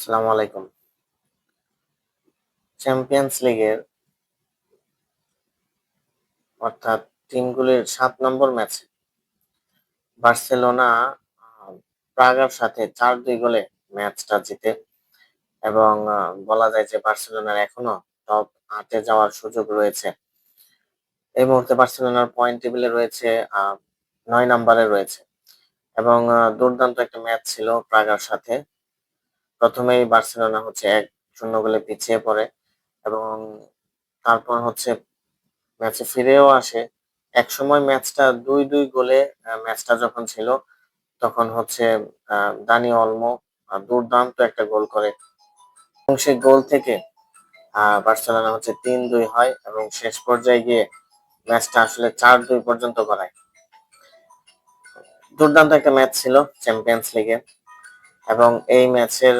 আসসালামু আলাইকুম। চ্যাম্পিয়ন্স লিগের অর্থাৎ টিমগুলির সাত নম্বর ম্যাচে বার্সেলোনা প্রাগার সাথে চার দুই গোলে ম্যাচটা জিতে এবং বলা যায় যে বার্সেলোনার এখনও টপ আটে যাওয়ার সুযোগ রয়েছে। এই মুহূর্তে বার্সেলোনার পয়েন্ট টেবিলে রয়েছে নয় নম্বরে রয়েছে এবং দুর্দান্ত একটা ম্যাচ ছিল প্রাগার সাথে। প্রথমেই বার্সেলোনা হচ্ছে এক শূন্য গোলে পিছিয়ে পড়ে এবং তারপর হচ্ছে ম্যাচে ফিরেও আসে। এক সময় ম্যাচটা দুই দুই গোলে ম্যাচটা যখন ছিল, তখন হচ্ছে দানি অলমো দুর্দান্ত একটা গোল করে। এবং সেই গোল থেকে বার্সেলোনা হচ্ছে তিন দুই হয় এবং শেষ পর্যায়ে গিয়ে ম্যাচটা আসলে চার দুই পর্যন্ত গড়ায়। দুর্দান্ত একটা ম্যাচ ছিল চ্যাম্পিয়ন্স লিগে। এবং এই ম্যাচের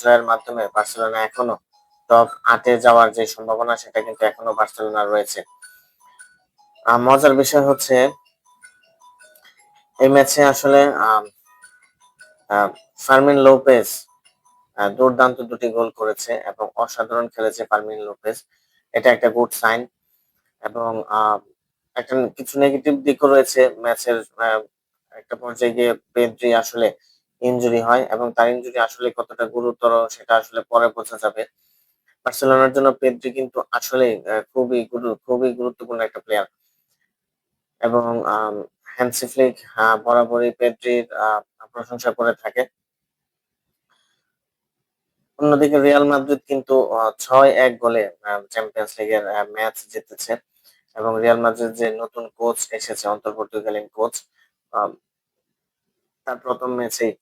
জয়ের মাধ্যমে বার্সেলোনা এখনও টপ আটে যাওয়ার যে সম্ভাবনা, সেটা কিন্তু এখনও বার্সেলোনা রয়েছে। মজার বিষয় হচ্ছে, এই ম্যাচে আসলে ফার্মিন লোপেজ দুর্দান্ত দুটি গোল করেছে এবং অসাধারণ খেলেছে ফার্মিন লোপেজ। এটা একটা গুড সাইন এবং একটা কিছু নেগেটিভ দিকও রয়েছে ম্যাচের একটা পর্যায়ে গিয়ে পেদ্রি আসলে ইনজুরি হয় এবং তার ইনজুরি আসলে কতটা গুরুতর সেটা আসলে পরে বোঝা যাবে। বার্সেলোনার জন্য পেদ্রি কিন্তু আসলে খুবই গুরু- খুবই গুরুত্বপূর্ণ একটা প্লেয়ার এবং হ্যান্সি ফ্লিক বরাবরই পেদ্রির প্রশংসা করে থাকে। অন্যদিকে রিয়াল মাদ্রিদ কিন্তু ছয় এক গোলে চ্যাম্পিয়ন্স লিগের ম্যাচ জিতেছে। এবং রিয়াল মাদ্রিদ যে নতুন কোচ এসেছে, অন্তর্বর্তীকালীন কোচ তার প্রথম ম্যাচেই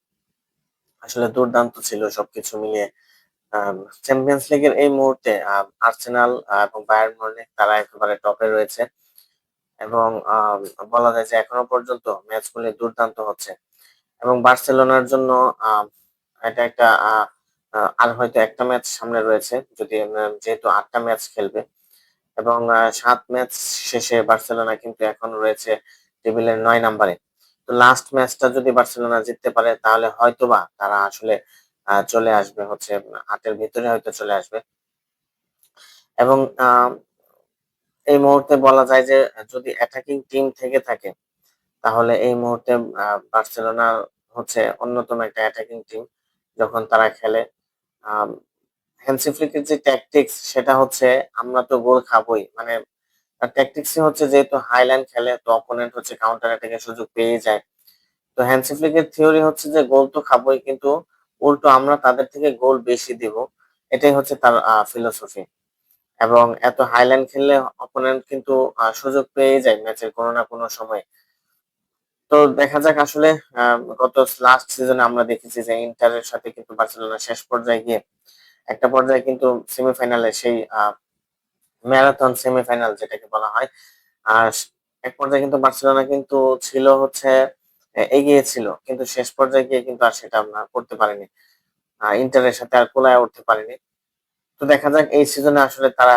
আসলে দুর্দান্ত ছিল সবকিছু মিলিয়ে। চ্যাম্পিয়ন্স লিগের এই মুহূর্তে আর্সেনাল এবং বায়ার্ন মিউনিখ তারা একেবারে টপে রয়েছে। এবং বলা যায় যে এখনও পর্যন্ত ম্যাচগুলি দুর্দান্ত হচ্ছে। এবং বার্সেলোনার জন্য এটা একটা আর হয়তো একটা ম্যাচ সামনে রয়েছে, যদি যেহেতু আটটা ম্যাচ খেলবে। এবং সাত ম্যাচ শেষে বার্সেলোনা কিন্তু এখন রয়েছে টেবিলের নয় নম্বরে। লাস্ট ম্যাচটা যদি বার্সেলোনা জিততে পারে তাহলে হয়তোবা তারা আসলে চলে আসবে হচ্ছে আটের ভিতরে হয়তো চলে আসবে। এবং এই মুহূর্তে বলা যায় যে যদি অ্যাটাকিং টিম থেকে থাকে তাহলে এই মুহূর্তে বার্সেলোনা হচ্ছে অন্যতম একটা অ্যাটাকিং টিম যখন তারা খেলে। আম, হ্যান্সি ফ্লিকের যে ট্যাকটিক্স সেটা হচ্ছে আমরা তো গোল খাবোই মানে ট্যাকটিক্স হচ্ছে যেহেতু হাইল্যান্ড খেলে, তো অপোনেন্ট হচ্ছে কাউন্টার অ্যাটাকের সুযোগ পেয়ে যায়। তো হ্যান্সি ফ্লিকের থিওরি হচ্ছে যে গোল তো খাবোই, কিন্তু উল্টো আমরা তাদের থেকে গোল বেশি দিব। এটাই হচ্ছে তার ফিলোসফি এবং এত হাইল্যান্ড খেললে অপোনেন্ট কিন্তু সুযোগ পেয়ে যায় ম্যাচের কোনো না কোনো সময়। তো দেখা যাক আসলে গত লাস্ট সিজনে আমরা দেখেছি যে ইন্টারের সাথে কিন্তু বার্সেলোনা শেষ পর্যায়ে গিয়ে, একটা পর্যায়ে কিন্তু সেমিফাইনালে সেই ম্যারাথন সেমিফাইনাল যেটাকে বলা হয়। আর এক পর্যায়ে কিন্তু বার্সেলোনা কিন্তু ছিল হচ্ছে এগিয়ে ছিল, কিন্তু শেষ পর্যায়ে গিয়ে কিন্তু আর সেটা আমরা করতে পারেনি। ইন্টারের সাথে আর কোলায় উঠতে পারেনি। তো দেখা যাক এই সিজনে আসলে তারা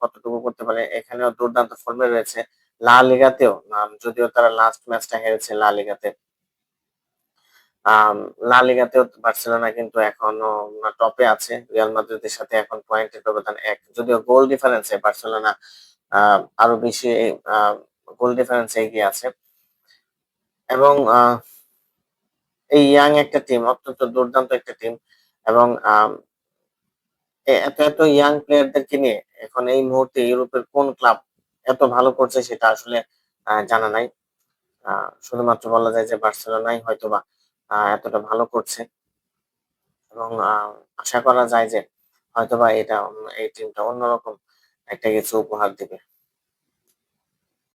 কতটুকু করতে পারে। এখানেও দুর্দান্ত ফর্মে রয়েছে লা লিগাতেও যদিও তারা লাস্ট ম্যাচটা হেরেছে লা লিগাতে। লা লিগাতেও বার্সেলোনা কিন্তু এখনও টপে আছে। রিয়াল মাদ্রিদের সাথে এখন পয়েন্টের ব্যবধান এক। যদিও গোল ডিফারেন্সে বার্সেলোনা আরও বেশি গোল ডিফারেন্সে এগিয়ে আছে। এবং এই ইয়াং একটা টিম অত্যন্ত দুর্দান্ত একটা টিম এবং এত এত ইয়াং প্লেয়ারদেরকে নিয়ে এখন এই মুহূর্তে ইউরোপের কোন ক্লাব এত ভালো করছে সেটা আসলে জানা নাই। শুধুমাত্র বলা যায় যে বার্সেলোনাই হয়তোবা এতটা ভালো করছে। এবং আশা করা যায় যে হয়তোবা এটা, এই টিমটা অন্যরকম একটা কিছু উপহার দিবে।